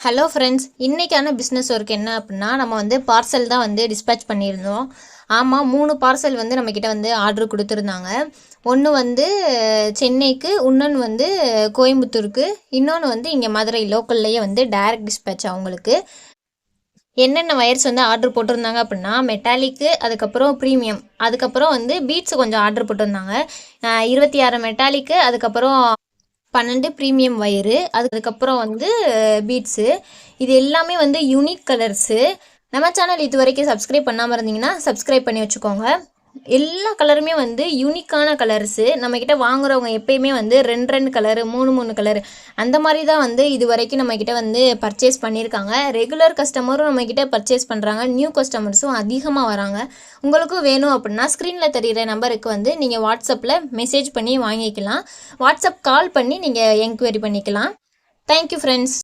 Hello friends இன்றைக்கான business work என்ன அப்படின்னா நம்ம வந்து பார்சல் தான் வந்து டிஸ்பேச் பண்ணியிருந்தோம். ஆமாம் மூணு பார்சல் வந்து நம்மக்கிட்ட வந்து ஆர்டர் கொடுத்துருந்தாங்க. ஒன்று வந்து சென்னைக்கு இன்னொன்று வந்து கோயம்புத்தூருக்கு இன்னொன்று வந்து இங்கே மதுரை லோக்கல்லையே வந்து டைரக்ட் டிஸ்பேச் அவங்களுக்கு என்னென்ன வயர்ஸ் வந்து ஆர்டர் போட்டிருந்தாங்க அப்படின்னா மெட்டாலிக்கு அதுக்கப்புறம் ப்ரீமியம் அதுக்கப்புறம் வந்து பீட்ஸ் கொஞ்சம் ஆர்டர் போட்டிருந்தாங்க. இருபத்தி ஆறு மெட்டாலிக்கு அதுக்கப்புறம் பன்னெண்டு ப்ரீமியம் வயரு அதுக்கப்புறம் வந்து பீட்ஸு இது எல்லாமே வந்து யூனிக் கலர்ஸு நம்ம சேனல் இது வரைக்கும் சப்ஸ்கிரைப் பண்ணாமல் இருந்தீங்கன்னா சப்ஸ்கிரைப் பண்ணி வச்சுக்கோங்க. எல்லா கலருமே வந்து யூனிக்கான கலர்ஸு நம்மக்கிட்ட வாங்குறவங்க எப்பயுமே வந்து ரெண்டு ரெண்டு கலரு மூணு மூணு கலரு அந்த மாதிரி தான் வந்து இது வரைக்கும் நம்மக்கிட்ட வந்து பர்ச்சேஸ் பண்ணியிருக்காங்க. ரெகுலர் கஸ்டமரும் நம்மக்கிட்ட பர்ச்சேஸ் பண்ணுறாங்க நியூ கஸ்டமர்ஸும் அதிகமாக வராங்க. உங்களுக்கும் வேணும் அப்படின்னா ஸ்க்ரீனில் தெரிகிற நம்பருக்கு வந்து நீங்கள் வாட்ஸ்அப்பில் மெசேஜ் பண்ணி வாங்கிக்கலாம். வாட்ஸ்அப் கால் பண்ணி நீங்கள் என்கொயரி பண்ணிக்கலாம். Thank you friends